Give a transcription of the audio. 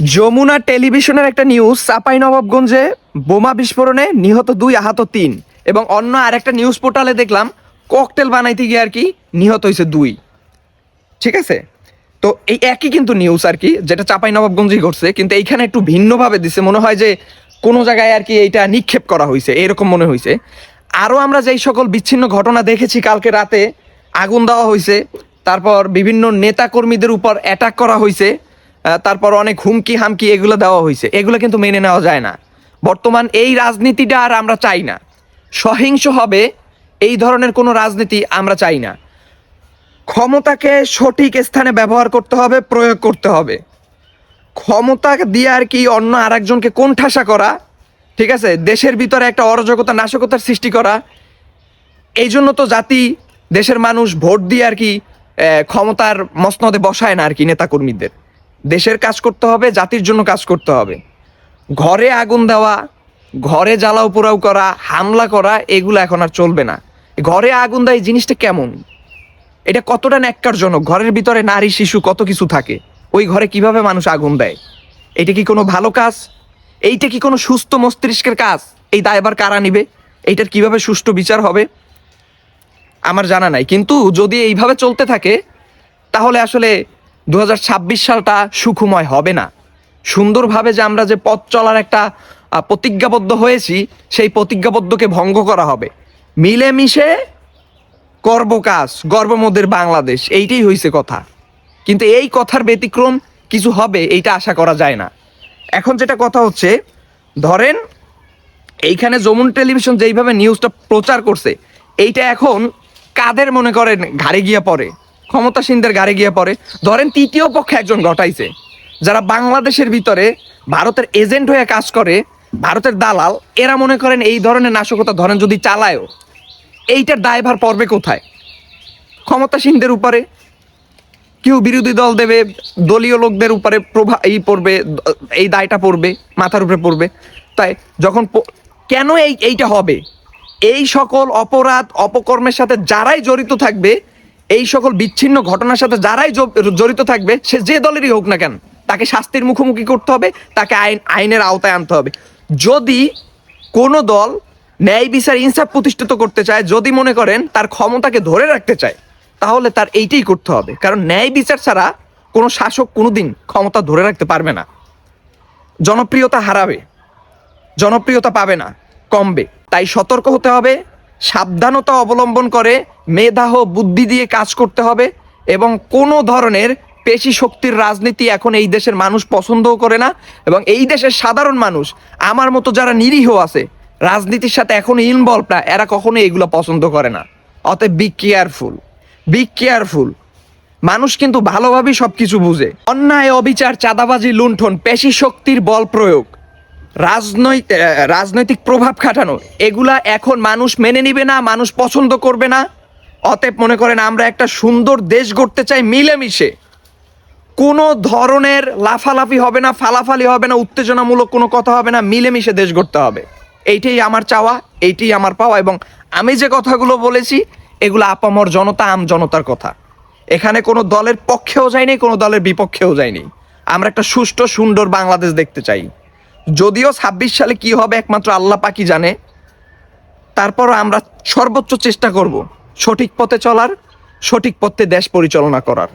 যমুনা টেলিভিশনের একটা নিউজ চাপাই নবাবগঞ্জে বোমা বিস্ফোরণে নিহত দুই আহত তিন এবং অন্য আরেকটা নিউজ পোর্টালে দেখলাম ককটেল বানাইতে গিয়ে আর কি নিহত হয়েছে দুই। ঠিক আছে? তো এই একই কিন্তু নিউজ আর কি, যেটা চাপাই নবাবগঞ্জেই ঘটছে, কিন্তু এইখানে একটু ভিন্নভাবে দিছে। মনে হয় যে কোনো জায়গায় আর কি এইটা নিক্ষেপ করা হয়েছে এরকম মনে হয়েছে আরও আমরা যেই সকল বিচ্ছিন্ন ঘটনা দেখেছি কালকে রাতে, আগুন দেওয়া হয়েছে তারপর বিভিন্ন নেতা কর্মীদের উপর অ্যাটাক করা হয়েছে তারপর অনেক হুমকি হামকি এগুলো দেওয়া হয়েছে। এগুলো কিন্তু মেনে নেওয়া যায় না। বর্তমান এই রাজনীতিটা আর আমরা চাই না। সহিংস হবে এই ধরনের কোনো রাজনীতি আমরা চাই না। ক্ষমতাকে সঠিক স্থানে ব্যবহার করতে হবে, প্রয়োগ করতে হবে। ক্ষমতা দিয়ে আর কি অন্য আরেকজনকে কোণঠাসা করা, ঠিক আছে? দেশের ভিতরে একটা অরাজকতা, নাশকতার সৃষ্টি করা। এই জন্য তো জাতি, দেশের মানুষ ভোট দিয়ে আর কি ক্ষমতার মসনদে বসায় না আর কি নেতাকর্মীদের। দেশের কাজ করতে হবে, জাতির জন্য কাজ করতে হবে। ঘরে আগুন দেওয়া, ঘরে জ্বালাও পোড়াও করা, হামলা করা, এগুলো এখন আর চলবে না। ঘরে আগুন দেয় জিনিসটা কেমন? এটা কতটা ন্যাক্কারজনক? ঘরের ভিতরে নারী, শিশু, কত কিছু থাকে। ওই ঘরে কীভাবে মানুষ আগুন দেয়? এটা কি কোনো ভালো কাজ? এইটা কি কোনো সুস্থ মস্তিষ্কের কাজ? এই দায়বার কারা নিবে? এইটার কীভাবে সুষ্ঠু বিচার হবে? আমার জানা নাই। কিন্তু যদি এইভাবে চলতে থাকে, তাহলে আসলে দু হাজার ছাব্বিশ সালটা সুখময় হবে না। সুন্দরভাবে যে আমরা যে পথ চলার একটা প্রতিজ্ঞাবদ্ধ হয়েছি, সেই প্রতিজ্ঞাবদ্ধকে ভঙ্গ করা হবে। মিলেমিশে করব কাজ গর্বমোদের বাংলাদেশ, এইটাই হয়েছে কথা। কিন্তু এই কথার ব্যতিক্রম কিছু হবে, এইটা আশা করা যায় না। এখন যেটা কথা হচ্ছে, ধরেন এইখানে যমুন টেলিভিশন যেইভাবে নিউজটা প্রচার করছে, এইটা এখন কাদের মনে করেন ঘাড়ে গিয়ে পড়ে? ক্ষমতাসীনদের ঘাড়ে গিয়ে পড়ে। ধরেন তৃতীয় পক্ষে একজন ঘটাইছে, যারা বাংলাদেশের ভিতরে ভারতের এজেন্ট হয়ে কাজ করে, ভারতের দালাল, এরা মনে করেন এই ধরনের নাশকতা ধরেন যদি চালায়ও, এইটার দায়ভার পড়বে কোথায়? ক্ষমতাসীনদের উপরে কেউ বিরোধী দল দেবে, দলীয় লোকদের উপরে প্রভাব এই পড়বে, এই দায়টা পড়বে, মাথার উপরে পড়বে। তাই যখন কেন এই, এইটা হবে? এই সকল অপরাধ, অপকর্মের সাথে যারাই জড়িত থাকবে এই সকল বিচ্ছিন্ন ঘটনার সাথে যারাই জড়িত থাকবে, সে যে দলেরই হোক না কেন, তাকে শাস্তির মুখোমুখি করতে হবে, তাকে আইন আইনের আওতায় আনতে হবে। যদি কোনো দল ন্যায় বিচার, ইনসাফ প্রতিষ্ঠিত করতে চায়, যদি মনে করেন তার ক্ষমতাকে ধরে রাখতে চায়, তাহলে তার এইটাই করতে হবে। কারণ ন্যায় বিচার ছাড়া কোনো শাসক কোনোদিন ক্ষমতা ধরে রাখতে পারবে না। জনপ্রিয়তা হারাবে, জনপ্রিয়তা পাবে না, কমবে। তাই সতর্ক হতে হবে, সাবধানতা অবলম্বন করে মেধাহ বুদ্ধি দিয়ে কাজ করতে হবে এবং কোনো ধরনের পেশি শক্তির রাজনীতি এখন এই দেশের মানুষ পছন্দও করে না এবং এই দেশের সাধারণ মানুষ, আমার মতো যারা নিরীহ আছে, রাজনীতির সাথে এখন ইনভলভ না, এরা কখনোই এগুলো পছন্দ করে না। অতএব বি কেয়ারফুল বি কেয়ারফুল মানুষ কিন্তু ভালোভাবেই সব কিছু বুঝে। অন্যায়, অবিচার, চাঁদাবাজি, লুণ্ঠন, পেশি শক্তির বল প্রয়োগ রাজনৈতিক রাজনৈতিক প্রভাব খাটানো, এগুলা এখন মানুষ মেনে নিবে না, মানুষ পছন্দ করবে না। অতএব মনে করেন আমরা একটা সুন্দর দেশ গড়তে চাই মিলেমিশে। কোনো ধরনের লাফালাফি হবে না, ফালাফালি হবে না, উত্তেজনামূলক কোনো কথা হবে না, মিলেমিশে দেশ গড়তে হবে। এইটাই আমার চাওয়া, এইটাই আমার পাওয়া এবং আমি যে কথাগুলো বলেছি, এগুলো আপামর জনতা, আম জনতার কথা। এখানে কোনো দলের পক্ষেও যায়নি, কোনো দলের বিপক্ষেও যায়নি। আমরা একটা সুষ্ঠু, সুন্দর বাংলাদেশ দেখতে চাই। যদিও ছাব্বিশ সালে কি হবে একমাত্র আল্লাহ পাকি জানে। তারপর আমরা সর্বোচ্চ চেষ্টা করব। সঠিক পথে চলার সঠিক পথে দেশ পরিচালনা করার।